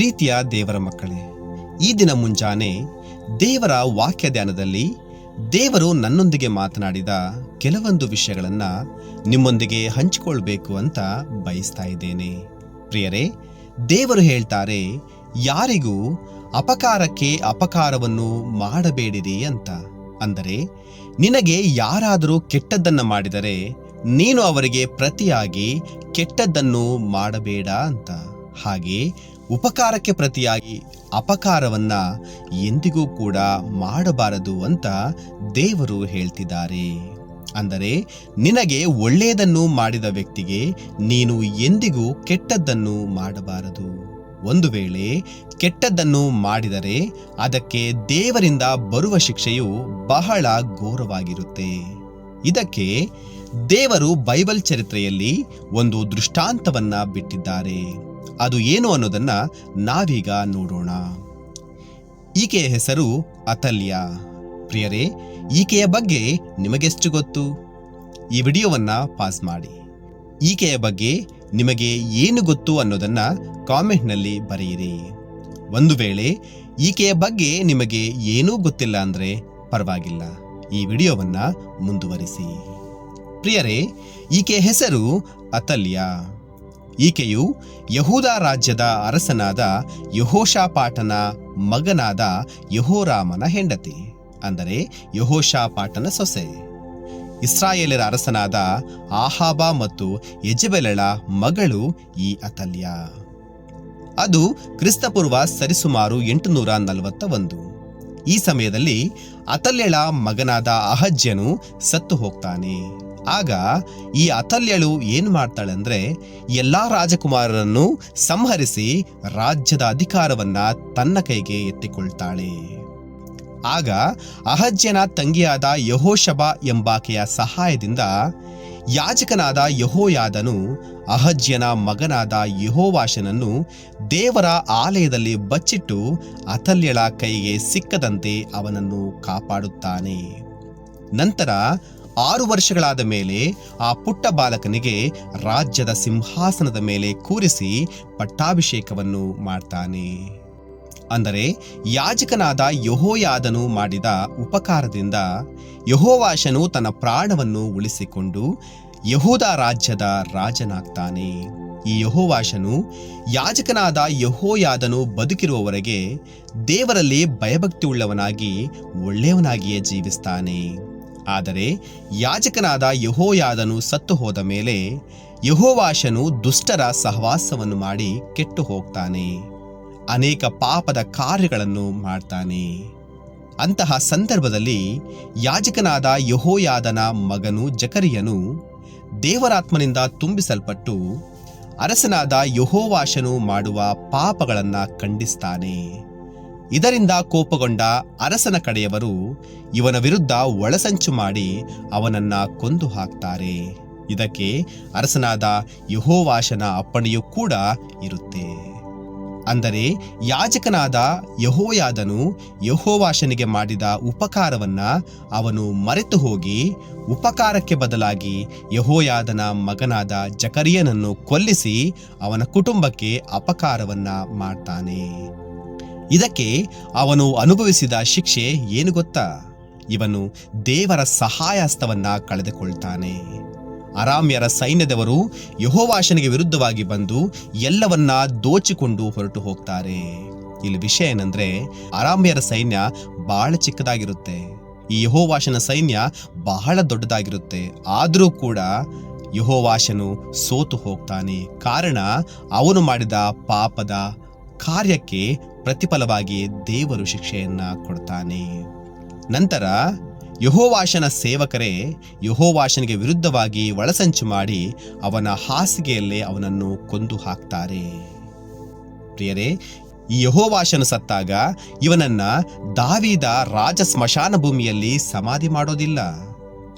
ಪ್ರೀತಿಯ ದೇವರ ಮಕ್ಕಳೇ, ಈ ದಿನ ಮುಂಜಾನೆ ದೇವರ ವಾಕ್ಯ ಧ್ಯಾನದಲ್ಲಿ ದೇವರು ನನ್ನೊಂದಿಗೆ ಮಾತನಾಡಿದ ಕೆಲವೊಂದು ವಿಷಯಗಳನ್ನು ನಿಮ್ಮೊಂದಿಗೆ ಹಂಚಿಕೊಳ್ಬೇಕು ಅಂತ ಬಯಸ್ತಾ ಇದ್ದೇನೆ. ಪ್ರಿಯರೇ, ದೇವರು ಹೇಳ್ತಾರೆ, ಯಾರಿಗೂ ಅಪಕಾರಕ್ಕೆ ಅಪಕಾರವನ್ನು ಮಾಡಬೇಡಿರಿ ಅಂತ. ಅಂದರೆ, ನಿನಗೆ ಯಾರಾದರೂ ಕೆಟ್ಟದ್ದನ್ನು ಮಾಡಿದರೆ ನೀನು ಅವರಿಗೆ ಪ್ರತಿಯಾಗಿ ಕೆಟ್ಟದ್ದನ್ನು ಮಾಡಬೇಡ ಅಂತ. ಹಾಗೆ ಉಪಕಾರಕ್ಕೆ ಪ್ರತಿಯಾಗಿ ಅಪಕಾರವನ್ನ ಎಂದಿಗೂ ಕೂಡ ಮಾಡಬಾರದು ಅಂತ ದೇವರು ಹೇಳ್ತಿದ್ದಾರೆ. ಅಂದರೆ, ನಿನಗೆ ಒಳ್ಳೆಯದನ್ನು ಮಾಡಿದ ವ್ಯಕ್ತಿಗೆ ನೀನು ಎಂದಿಗೂ ಕೆಟ್ಟದ್ದನ್ನು ಮಾಡಬಾರದು. ಒಂದು ವೇಳೆ ಕೆಟ್ಟದ್ದನ್ನು ಮಾಡಿದರೆ ಅದಕ್ಕೆ ದೇವರಿಂದ ಬರುವ ಶಿಕ್ಷೆಯು ಬಹಳ ಘೋರವಾಗಿರುತ್ತೆ. ಇದಕ್ಕೆ ದೇವರು ಬೈಬಲ್ ಚರಿತ್ರೆಯಲ್ಲಿ ಒಂದು ದೃಷ್ಟಾಂತವನ್ನ ಬಿಟ್ಟಿದ್ದಾರೆ. ಅದು ಏನು ಅನ್ನೋದನ್ನ ನಾವೀಗ ನೋಡೋಣ. ಈಕೆಯ ಹೆಸರು ಅತಲ್ಯ ಪ್ರಿಯರೇ, ಈಕೆಯ ಬಗ್ಗೆ ನಿಮಗೆಷ್ಟು ಗೊತ್ತು? ಈ ವಿಡಿಯೋವನ್ನು ಪಾಸ್ ಮಾಡಿ. ಈಕೆಯ ಬಗ್ಗೆ ನಿಮಗೆ ಏನು ಗೊತ್ತು ಅನ್ನೋದನ್ನು ಕಾಮೆಂಟ್ನಲ್ಲಿ ಬರೆಯಿರಿ. ಒಂದು ವೇಳೆ ಈಕೆಯ ಬಗ್ಗೆ ನಿಮಗೆ ಏನೂ ಗೊತ್ತಿಲ್ಲ ಅಂದರೆ ಪರವಾಗಿಲ್ಲ. ಈ ವಿಡಿಯೋವನ್ನು ಮುಂದುವರಿಸಿ. ಪ್ರಿಯರೇ, ಈಕೆಯ ಹೆಸರು ಅತಲ್ಯ ಈಕೆಯು ಯಹೂದ ರಾಜ್ಯದ ಅರಸನಾದ ಯಹೋಷಾಪಾಟನ ಮಗನಾದ ಯಹೋರಾಮನ ಹೆಂಡತಿ. ಅಂದರೆ ಯಹೋಷಾಪಾಟನ ಸೊಸೆ. ಇಸ್ರಾಯೇಲರ ಅರಸನಾದ ಆಹಾಬ ಮತ್ತು ಯಜಬೆಲಳ ಮಗಳು ಈ ಅತಲ್ಯ. ಅದು ಕ್ರಿಸ್ತಪೂರ್ವ ಸರಿಸುಮಾರು ಎಂಟುನೂರ ನಲವತ್ತ ಒಂದು ಈ ಸಮಯದಲ್ಲಿ ಅತಲ್ಯಳ ಮಗನಾದ ಅಹಜ್ಯನು ಸತ್ತು ಹೋಗ್ತಾನೆ. ಆಗ ಈ ಅತಲ್ಯಳು ಏನು ಮಾಡ್ತಾಳಂದ್ರೆ ಎಲ್ಲಾ ರಾಜಕುಮಾರರನ್ನು ಸಂಹರಿಸಿ ರಾಜ್ಯದ ಅಧಿಕಾರವನ್ನ ತನ್ನ ಕೈಗೆ ಎತ್ತಿಕೊಳ್ತಾಳೆ. ಆಗ ಅಹಜ್ಯನ ತಂಗಿಯಾದ ಯಹೋಶಬ ಎಂಬಾಕೆಯ ಸಹಾಯದಿಂದ ಯಾಜಕನಾದ ಯಹೋಯಾದನು ಅಹಜ್ಯನ ಮಗನಾದ ಯಹೋವಾಶನನ್ನು ದೇವರ ಆಲಯದಲ್ಲಿ ಬಚ್ಚಿಟ್ಟು ಅಥಲ್ಯಳ ಕೈಗೆ ಸಿಕ್ಕದಂತೆ ಅವನನ್ನು ಕಾಪಾಡುತ್ತಾನೆ. ನಂತರ ಆರು ವರ್ಷಗಳಾದ ಮೇಲೆ ಆ ಪುಟ್ಟ ಬಾಲಕನಿಗೆ ರಾಜ್ಯದ ಸಿಂಹಾಸನದ ಮೇಲೆ ಕೂರಿಸಿ ಪಟ್ಟಾಭಿಷೇಕವನ್ನು ಮಾಡ್ತಾನೆ. ಅಂದರೆ ಯಾಜಕನಾದ ಯಹೋಯಾದನು ಮಾಡಿದ ಉಪಕಾರದಿಂದ ಯಹೋವಾಶನು ತನ್ನ ಪ್ರಾಣವನ್ನು ಉಳಿಸಿಕೊಂಡು ಯಹೂದ ರಾಜ್ಯದ ರಾಜನಾಗ್ತಾನೆ. ಈ ಯಹೋವಾಶನು ಯಾಜಕನಾದ ಯಹೋಯಾದನು ಬದುಕಿರುವವರೆಗೆ ದೇವರಲ್ಲಿ ಭಯಭಕ್ತಿ ಉಳ್ಳವನಾಗಿ ಒಳ್ಳೆಯವನಾಗಿಯೇ ಜೀವಿಸ್ತಾನೆ. ಆದರೆ ಯಾಜಕನಾದ ಯಹೋಯಾದನು ಸತ್ತು ಹೋದ ಮೇಲೆ ಯಹೋವಾಶನು ದುಷ್ಟರ ಸಹವಾಸವನ್ನು ಮಾಡಿ ಕೆಟ್ಟು ಹೋಗ್ತಾನೆ. ಅನೇಕ ಪಾಪದ ಕಾರ್ಯಗಳನ್ನು ಮಾಡ್ತಾನೆ. ಅಂತಹ ಸಂದರ್ಭದಲ್ಲಿ ಯಾಜಕನಾದ ಯಹೋಯಾದನ ಮಗನು ಜಕರಿಯನು ದೇವರಾತ್ಮನಿಂದ ತುಂಬಿಸಲ್ಪಟ್ಟು ಅರಸನಾದ ಯಹೋವಾಶನು ಮಾಡುವ ಪಾಪಗಳನ್ನು ಖಂಡಿಸ್ತಾನೆ. ಇದರಿಂದ ಕೋಪಗೊಂಡ ಅರಸನ ಕಡೆಯವರು ಇವನ ವಿರುದ್ಧ ಒಳಸಂಚು ಮಾಡಿ ಅವನನ್ನ ಕೊಂದು ಹಾಕ್ತಾರೆ. ಇದಕ್ಕೆ ಅರಸನಾದ ಯಹೋವಾಶನ ಅಪ್ಪಣೆಯೂ ಕೂಡ ಇರುತ್ತೆ. ಅಂದರೆ ಯಾಜಕನಾದ ಯಹೋಯಾದನು ಯಹೋವಾಶನಿಗೆ ಮಾಡಿದ ಉಪಕಾರವನ್ನ ಅವನು ಮರೆತು ಹೋಗಿ ಉಪಕಾರಕ್ಕೆ ಬದಲಾಗಿ ಯಹೋಯಾದನ ಮಗನಾದ ಜಕರಿಯನನ್ನು ಕೊಲ್ಲಿಸಿ ಅವನ ಕುಟುಂಬಕ್ಕೆ ಅಪಕಾರವನ್ನ ಮಾಡ್ತಾನೆ. ಇದಕ್ಕೆ ಅವನು ಅನುಭವಿಸಿದ ಶಿಕ್ಷೆ ಏನು ಗೊತ್ತಾ? ಇವನು ದೇವರ ಸಹಾಯಾಸ್ತವನ್ನು ಕಳೆದುಕೊಳ್ತಾನೆ. ಅರಾಮ್ಯರ ಸೈನ್ಯದವರು ಯಹೋವಾಶನಿಗೆ ವಿರುದ್ಧವಾಗಿ ಬಂದು ಎಲ್ಲವನ್ನ ದೋಚಿಕೊಂಡು ಹೊರಟು ಹೋಗ್ತಾರೆ. ಇಲ್ಲಿ ವಿಷಯ ಏನಂದ್ರೆ, ಅರಾಮ್ಯರ ಸೈನ್ಯ ಬಹಳ ಚಿಕ್ಕದಾಗಿರುತ್ತೆ. ಈ ಯಹೋವಾಶನ ಸೈನ್ಯ ಬಹಳ ದೊಡ್ಡದಾಗಿರುತ್ತೆ. ಆದರೂ ಕೂಡ ಯಹೋವಾಶನು ಸೋತು ಹೋಗ್ತಾನೆ. ಕಾರಣ, ಅವನು ಮಾಡಿದ ಪಾಪದ ಕಾರ್ಯಕ್ಕೆ ಪ್ರತಿಫಲವಾಗಿ ದೇವರು ಶಿಕ್ಷೆಯನ್ನ ಕೊಡ್ತಾನೆ. ನಂತರ ಯಹೋವಾಶನ ಸೇವಕರೇ ಯಹೋವಾಶನಿಗೆ ವಿರುದ್ಧವಾಗಿ ಒಳಸಂಚು ಮಾಡಿ ಅವನ ಹಾಸಿಗೆಯಲ್ಲೇ ಅವನನ್ನು ಕೊಂದು ಹಾಕ್ತಾರೆ. ಪ್ರಿಯರೇ, ಈ ಯಹೋವಾಶನು ಸತ್ತಾಗ ಇವನನ್ನ ದಾವಿದ ರಾಜ ಸ್ಮಶಾನ ಭೂಮಿಯಲ್ಲಿ ಸಮಾಧಿ ಮಾಡೋದಿಲ್ಲ.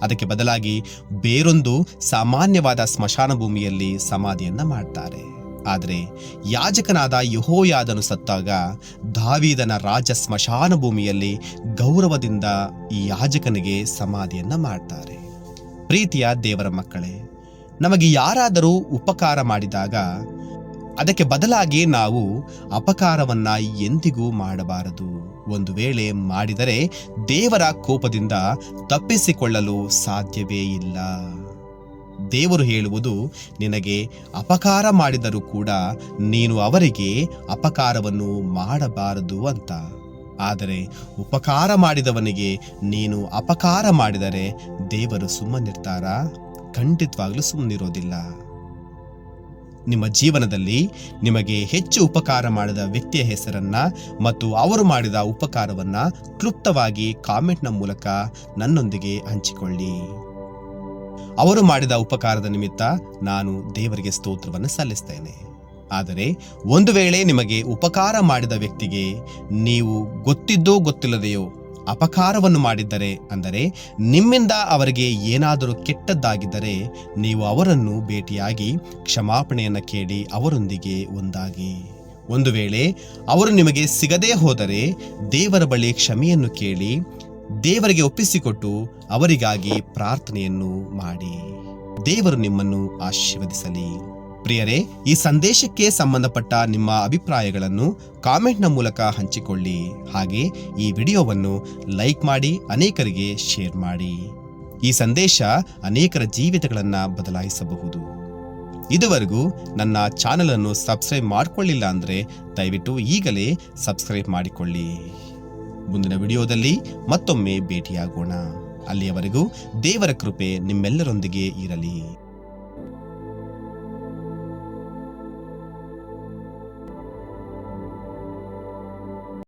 ಅದಕ್ಕೆ ಬದಲಾಗಿ ಬೇರೊಂದು ಸಾಮಾನ್ಯವಾದ ಸ್ಮಶಾನ ಭೂಮಿಯಲ್ಲಿ ಸಮಾಧಿಯನ್ನ ಮಾಡ್ತಾರೆ. ಆದರೆ ಯಾಜಕನಾದ ಯಹೋಯಾದನು ಸತ್ತಾಗ ದಾವೀದನ ರಾಜ ಸ್ಮಶಾನ ಭೂಮಿಯಲ್ಲಿ ಗೌರವದಿಂದ ಈ ಯಾಜಕನಿಗೆ ಸಮಾಧಿಯನ್ನು ಮಾಡ್ತಾರೆ. ಪ್ರೀತಿಯ ದೇವರ ಮಕ್ಕಳೇ, ನಮಗೆ ಯಾರಾದರೂ ಉಪಕಾರ ಮಾಡಿದಾಗ ಅದಕ್ಕೆ ಬದಲಾಗಿ ನಾವು ಅಪಕಾರವನ್ನ ಎಂದಿಗೂ ಮಾಡಬಾರದು. ಒಂದು ವೇಳೆ ಮಾಡಿದರೆ ದೇವರ ಕೋಪದಿಂದ ತಪ್ಪಿಸಿಕೊಳ್ಳಲು ಸಾಧ್ಯವೇ ಇಲ್ಲ. ದೇವರು ಹೇಳುವುದು ನಿನಗೆ ಅಪಕಾರ ಮಾಡಿದರೂ ಕೂಡ ನೀನು ಅವರಿಗೆ ಅಪಕಾರವನ್ನು ಮಾಡಬಾರದು ಅಂತ. ಆದರೆ ಉಪಕಾರ ಮಾಡಿದವನಿಗೆ ನೀನು ಅಪಕಾರ ಮಾಡಿದರೆ ದೇವರು ಸುಮ್ಮನಿರ್ತಾರಾ? ಖಂಡಿತವಾಗ್ಲೂ ಸುಮ್ಮನಿರೋದಿಲ್ಲ. ನಿಮ್ಮ ಜೀವನದಲ್ಲಿ ನಿಮಗೆ ಹೆಚ್ಚು ಉಪಕಾರ ಮಾಡಿದ ವ್ಯಕ್ತಿಯ ಹೆಸರನ್ನ ಮತ್ತು ಅವರು ಮಾಡಿದ ಉಪಕಾರವನ್ನ ಕ್ಲುಪ್ತವಾಗಿ ಕಾಮೆಂಟ್ನ ಮೂಲಕ ನನ್ನೊಂದಿಗೆ ಹಂಚಿಕೊಳ್ಳಿ. ಅವರು ಮಾಡಿದ ಉಪಕಾರದ ನಿಮಿತ್ತ ನಾನು ದೇವರಿಗೆ ಸ್ತೋತ್ರವನ್ನು ಸಲ್ಲಿಸ್ತೇನೆ. ಆದರೆ ಒಂದು ವೇಳೆ ನಿಮಗೆ ಉಪಕಾರ ಮಾಡಿದ ವ್ಯಕ್ತಿಗೆ ನೀವು ಗೊತ್ತಿದ್ದೋ ಗೊತ್ತಿಲ್ಲದೆಯೋ ಅಪಕಾರವನ್ನು ಮಾಡಿದ್ದರೆ, ಅಂದರೆ ನಿಮ್ಮಿಂದ ಅವರಿಗೆ ಏನಾದರೂ ಕೆಟ್ಟದ್ದಾಗಿದ್ದರೆ ನೀವು ಅವರನ್ನು ಭೇಟಿಯಾಗಿ ಕ್ಷಮಾಪಣೆಯನ್ನು ಕೇಳಿ ಅವರೊಂದಿಗೆ ಒಂದಾಗಿ. ಒಂದು ವೇಳೆ ಅವರು ನಿಮಗೆ ಸಿಗದೇ ಹೋದರೆ ದೇವರ ಬಳಿ ಕ್ಷಮೆಯನ್ನು ಕೇಳಿ ದೇವರಿಗೆ ಒಪ್ಪಿಸಿಕೊಟ್ಟು ಅವರಿಗಾಗಿ ಪ್ರಾರ್ಥನೆಯನ್ನು ಮಾಡಿ. ದೇವರು ನಿಮ್ಮನ್ನು ಆಶೀರ್ವದಿಸಲಿ. ಪ್ರಿಯರೇ, ಈ ಸಂದೇಶಕ್ಕೆ ಸಂಬಂಧಪಟ್ಟ ನಿಮ್ಮ ಅಭಿಪ್ರಾಯಗಳನ್ನು ಕಾಮೆಂಟ್ನ ಮೂಲಕ ಹಂಚಿಕೊಳ್ಳಿ. ಹಾಗೆ ಈ ವಿಡಿಯೋವನ್ನು ಲೈಕ್ ಮಾಡಿ, ಅನೇಕರಿಗೆ ಶೇರ್ ಮಾಡಿ. ಈ ಸಂದೇಶ ಅನೇಕರ ಜೀವಿತಗಳನ್ನು ಬದಲಾಯಿಸಬಹುದು. ಇದುವರೆಗೂ ನನ್ನ ಚಾನಲನ್ನು ಸಬ್ಸ್ಕ್ರೈಬ್ ಮಾಡಿಕೊಳ್ಳಿಲ್ಲ ಅಂದರೆ ದಯವಿಟ್ಟು ಈಗಲೇ ಸಬ್ಸ್ಕ್ರೈಬ್ ಮಾಡಿಕೊಳ್ಳಿ. ಮುಂದಿನ ವಿಡಿಯೋದಲ್ಲಿ ಮತ್ತೊಮ್ಮೆ ಭೇಟಿಯಾಗೋಣ. ಅಲ್ಲಿಯವರೆಗೂ ದೇವರ ಕೃಪೆ ನಿಮ್ಮೆಲ್ಲರೊಂದಿಗೆ ಇರಲಿ.